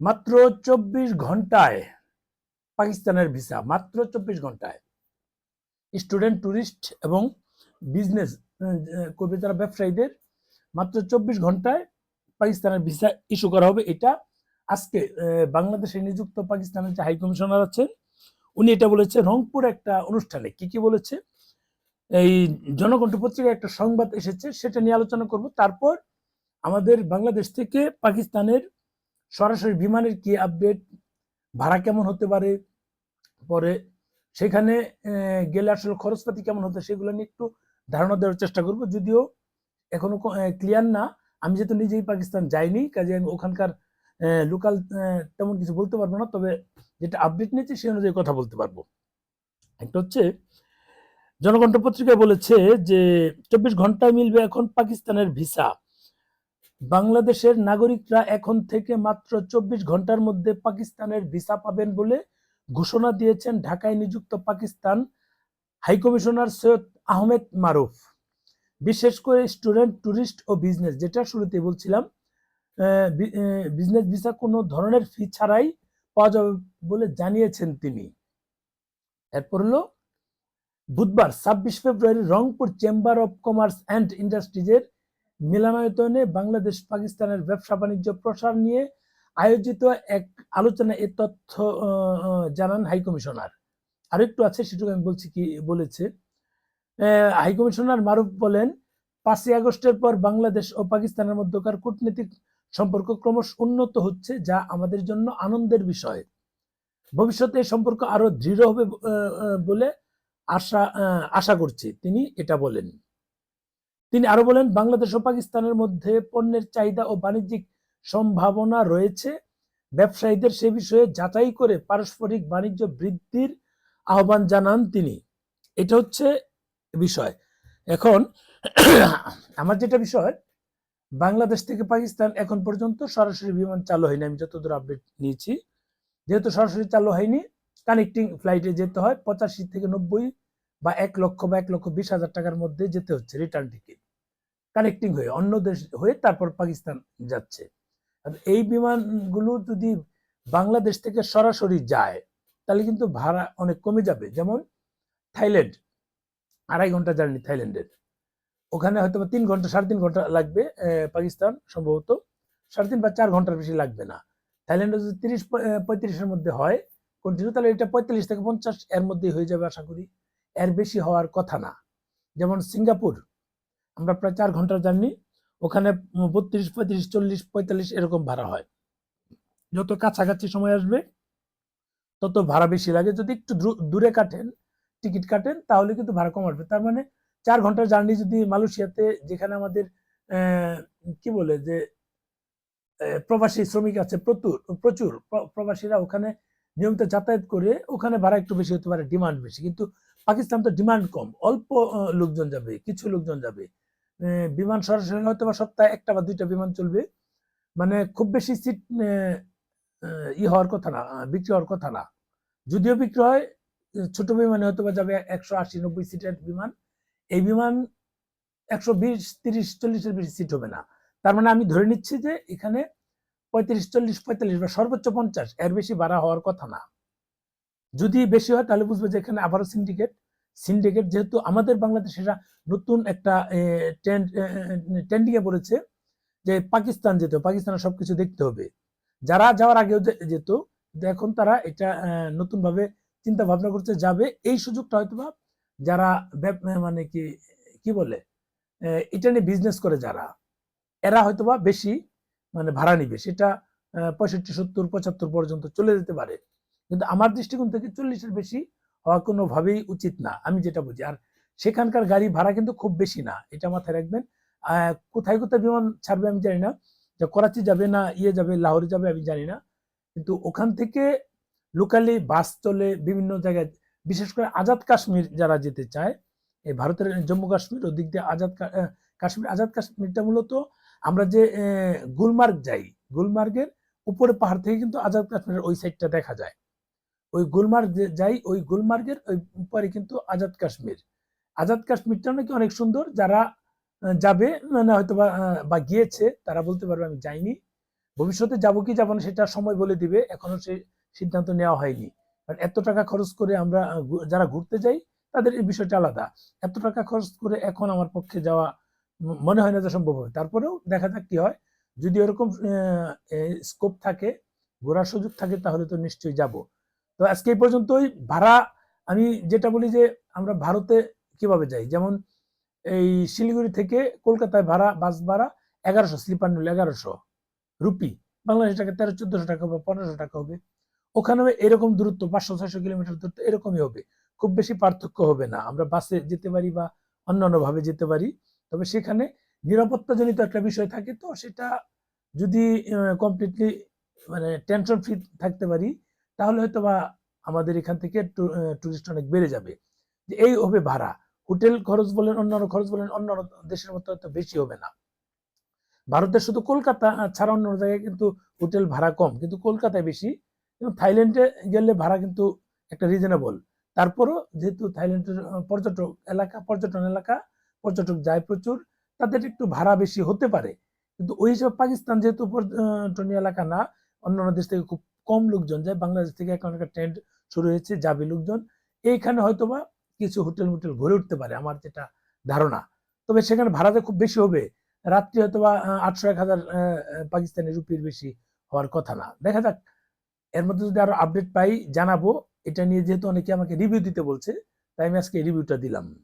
মাত্র চব্বিশ ঘন্টায় পাকিস্তানের ভিসা, মাত্র চব্বিশ ঘন্টায়। স্টুডেন্ট ট্যুরিস্ট এবং বিজনেস করবে যারা ব্যবসায়ীদের মাত্র চব্বিশ ঘন্টায় পাকিস্তানের ভিসা ইস্যু করা হবে। এটা আজকে বাংলাদেশে নিযুক্ত পাকিস্তানের যে হাই কমিশনার আছেন, উনি এটা বলেছে, রংপুর একটা অনুষ্ঠানে। কি কি বলেছে? এই জনকণ্ঠ পত্রিকায় একটা সংবাদ এসেছে, সেটা নিয়ে আলোচনা করব। তারপর আমাদের বাংলাদেশ থেকে পাকিস্তানের সরাসরি বিমানের কি আপডেট ভাড়া কেমন হতে পারে? পরে সেখানে গেলে আসলে খরচপাতি কেমন হতে, সেগুলো নিয়ে একটু ধারণা দেওয়ার চেষ্টা করব। যদিও এখনও ক্লিয়ার না। আমি যেহেতু নিজেই পাকিস্তান যাইনি, কাজে আমি ওখানকার লোকাল তেমন কিছু বলতে পারব না। তবে যেটা আপডেট নিয়েছি, সেই অনুযায়ী কথা বলতে পারব। একটা হচ্ছে, জনকণ্ঠ পত্রিকায় বলেছে যে, চব্বিশ ঘন্টায় মিলবে এখন পাকিস্তানের ভিসা। বাংলাদেশের নাগরিকরা এখন থেকে মাত্র চব্বিশ ঘণ্টার মধ্যে পাকিস্তানের ভিসা পাবেন বলে ঘোষণা দিয়েছেন ঢাকায় নিযুক্ত পাকিস্তান হাইকমিশনার সৈয়দ আহমেদ মারুফ। বিশেষ করে স্টুডেন্ট ট্যুরিস্ট ও বিজনেস, যেটা শুরুতে বলছিলাম বিজনেস ভিসা কোনো ধরনের ফি ছাড়াই পাওয়া যাবে বলে জানিয়েছেন তিনি। এরপর হলো, বুধবার ছাব্বিশ ফেব্রুয়ারি Rangpur chamber of commerce and ইন্ডাস্ট্রিজের মিলনায়তনে বাংলাদেশ পাকিস্তানের ব্যবসা বাণিজ্য প্রসার নিয়ে আয়োজিত এক আলোচনা এ তথ্য জানান হাইকমিশনার আরেকটু আছে, সেটুকু আমি বলছি কি, বলেছে। হাইকমিশনার মারুফ বলেন, পাঁচই আগস্টের পর বাংলাদেশ ও পাকিস্তানের মধ্যকার কূটনৈতিক সম্পর্ক ক্রমশ উন্নত হচ্ছে, যা আমাদের জন্য আনন্দের বিষয়। ভবিষ্যতে এই সম্পর্ক আরও দৃঢ় হবে বলে আশা আশা করছি। তিনি এটা বলেন। তিনি আরও বলেন, বাংলাদেশ ও পাকিস্তানের মধ্যে পণ্যের চাহিদা ও বাণিজ্যিক সম্ভাবনা রয়েছে। ব্যবসায়ীদের সে বিষয়ে যাচাই করে পারস্পরিক বাণিজ্য বৃদ্ধির আহ্বান জানান তিনি। এটা হচ্ছে বিষয়। এখন আমার যেটা বিষয়, বাংলাদেশ থেকে পাকিস্তান এখন পর্যন্ত সরাসরি বিমান চালু হয়নি। আমি যতদূর আপডেট নিয়েছি, যেহেতু সরাসরি চালু হয়নি কানেক্টিং ফ্লাইটে যেতে হয়, পঁচাশি থেকে নব্বই বা এক লক্ষ বা এক লক্ষ বিশ হাজার টাকার মধ্যে যেতে হচ্ছে রিটার্ন টিকিট কানেক্টিং হয়ে অন্য দেশ হয়ে তারপর পাকিস্তান যাচ্ছে। এই বিমানগুলো যদি বাংলাদেশ থেকে সরাসরি যায়, তাহলে কিন্তু ভাড়া অনেক কমে যাবে। যেমন থাইল্যান্ড, আড়াই ঘণ্টা জার্নি থাইল্যান্ডের। ওখানে হয়তো তিন ঘণ্টা, সাড়ে তিন ঘণ্টা লাগবে পাকিস্তান সম্ভবত। সাড়ে তিন বা চার ঘণ্টার বেশি লাগবে না। থাইল্যান্ডে যদি তিরিশ, পঁয়ত্রিশের মধ্যে হয় কন্টিনিউ তাহলে এটা পঁয়তাল্লিশ থেকে পঞ্চাশ এর মধ্যেই হয়ে যাবে আশা করি। এর বেশি হওয়ার কথা না। যেমন সিঙ্গাপুর, আমরা প্রায় চার ঘণ্টার জার্নি, ওখানে বত্রিশ, পঁয়ত্রিশ, চল্লিশ, পঁয়তাল্লিশ এরকম ভাড়া হয়। যত কাছাকাছি সময় আসবে, তত ভাড়া বেশি লাগে। যদি একটু দ্রু- কাটেন, টিকিট কাটেন, তাহলে কিন্তু ভাড়া কম আসবে। তার মানে চার ঘণ্টার জার্নি যদি মালয়েশিয়াতে, যেখানে আমাদের কি বলে যে প্রবাসী শ্রমিক আছে প্রচুর প্রচুর প্রবাসীরা ওখানে নিয়মিত যাতায়াত করে, ওখানে ভাড়া একটু বেশি হতে পারে, ডিমান্ড বেশি। কিন্তু পাকিস্তান তো ডিমান্ড কম, অল্প লোকজন যাবে, কিছু লোকজন যাবে। বিমান সরাসরি হয়তো বা সপ্তাহে একটা বা দুইটা বিমান চলবে। মানে খুব বেশি সিট ই হওয়ার কথা না বিক্রি হওয়ার কথা না। যদিও বিক্রি হয়, ছোট বিমানে হয়তো বা যাবে একশো আশি নব্বই সিটের বিমান। এই বিমান একশো বিশ, তিরিশ, চল্লিশের বেশি সিট হবে না। তার মানে আমি ধরে নিচ্ছি যে এখানে পঁয়ত্রিশ, চল্লিশ, পঁয়তাল্লিশ বা সর্বোচ্চ পঞ্চাশ, এর বেশি ভাড়া হওয়ার কথা না। যদি বেশি হয়, তাহলে বুঝবে যে এখানে আবারও সিন্ডিকেট সিন্ডিকেট যেহেতু আমাদের বাংলাদেশেরা নতুন একটা ট্রেন্ডিং এ পড়েছে যে পাকিস্তান যেতে পাকিস্তানের সবকিছু দেখতে হবে। যারা যাওয়ার আগেও যেত এখন তারা এটা নতুন ভাবে চিন্তা ভাবনা করতে যাবে। এই সুযোগটা হয়তো বা যারা মানে কি কি বলে এটা নিয়ে বিজনেস করে যারা, এরা হয়তোবা বেশি মানে ভাড়া নিবে। সেটা পঁয়ষট্টি, সত্তর, পঁচাত্তর পর্যন্ত চলে যেতে পারে। কিন্তু আমার দৃষ্টিকোণ থেকে চল্লিশের বেশি হওয়া কোনোভাবেই উচিত না, আমি যেটা বুঝি। আর সেখানকার গাড়ি ভাড়া কিন্তু খুব বেশি না, এটা মাথায় রাখবেন। কোথায় কোথায় বিমান ছাড়বে আমি জানি না, যে করাচি যাবে না ইয়ে যাবে, লাহোরে যাবে আমি জানি না। কিন্তু ওখান থেকে লোকালি বাস চলে, বিভিন্ন জায়গায়, বিশেষ করে আজাদ কাশ্মীর যারা যেতে চায়, এই ভারতের জম্মু কাশ্মীর, ওদিক দিয়ে আজাদ কাশ্মীর, আজাদ কাশ্মীরটা মূলত আমরা যে গুলমার্গ যাই, গুলমার্গের উপরে পাহাড় থেকে কিন্তু আজাদ কাশ্মীরের ওই সাইডটা দেখা যায়। ওই গুলমার্গ যাই ওই গুলমার্গের ওই উপরে কিন্তু আজাদ কাশ্মীর। আজাদ কাশ্মীরটা নাকি অনেক সুন্দর। যারা যাবে মানে হয়তো বা, গিয়েছে তারা বলতে পারবে আমি যাইনি। ভবিষ্যতে যাব কি যাব না সেটা সময় বলে দিবে। এখনও সে সিদ্ধান্ত নেওয়া হয়নি। কারণ এত টাকা খরচ করে আমরা যারা ঘুরতে যাই তাদের এই বিষয়টা আলাদা। এত টাকা খরচ করে এখন আমার পক্ষে যাওয়া মনে হয় না যে সম্ভব হবে। তারপরেও দেখা যাক কি হয়। যদি ওরকম স্কোপ থাকে ঘোরার সুযোগ থাকে তাহলে তো নিশ্চয়ই যাব। তো আজকে এই পর্যন্তই। ভাড়া, আমি যেটা বলি যে আমরা ভারতে কীভাবে যাই? যেমন এই শিলিগুড়ি থেকে কলকাতায় ভাড়া, বাস ভাড়া এগারোশো, স্লিপার নিলে এগারোশো রুপি। বাংলাদেশ টাকা তেরো, চোদ্দশো টাকা হবে, পনেরোশো টাকা হবে। ওখানে এরকম দূরত্ব, পাঁচশো, ছয়শো কিলোমিটার দূরত্ব এরকমই হবে। খুব বেশি পার্থক্য হবে না। আমরা বাসে যেতে পারি বা অন্যান্য ভাবে যেতে পারি। তবে সেখানে নিরাপত্তাজনিত একটা বিষয় থাকে তো সেটা যদি কমপ্লিটলি মানে টেনশন ফ্রি থাকতে পারি তাহলে হয়তো বা আমাদের এখান থেকে টুরিস্ট অনেক বেড়ে যাবে। যে এই হবে ভাড়া। হোটেল খরচ বলেন, অন্যান্য খরচ বলেন, অন্যান্য দেশের মতো হয়তো বেশি হবে না। ভারতের শুধু কলকাতা ছাড়া অন্য জায়গায় কিন্তু হোটেল ভাড়া কম, কিন্তু কলকাতায় বেশি। এবং থাইল্যান্ডে গেলে ভাড়া কিন্তু একটা রিজনেবল তারপরও যেহেতু থাইল্যান্ডের পর্যটক এলাকা, পর্যটন এলাকা, পর্যটক যায় প্রচুর, তাদের একটু ভাড়া বেশি হতে পারে। কিন্তু ওই হিসাবে পাকিস্তান যেহেতু পর্যটনীয় এলাকা না, অন্যান্য দেশ থেকে খুব কম লোকজন যায় বাংলাদেশ থেকে এখন একটা ট্রেন্ড শুরু হয়েছে, যাবে লোকজন। এইখানে হয়তোবা কিছু হোটেল মোটেল গড়ে উঠতে পারে, আমার যেটা ধারণা। তবে সেখানে ভাড়াটা খুব বেশি হবে। রাত্রি হয়তো বা আটশো এক হাজার পাকিস্তানি রুপির বেশি হওয়ার কথা না। দেখা যাক। এর মধ্যে যদি আরও আপডেট পাই, জানাব। এটা নিয়ে যেহেতু অনেকে আমাকে রিভিউ দিতে বলছে, তাই আমি আজকে রিভিউটা দিলাম।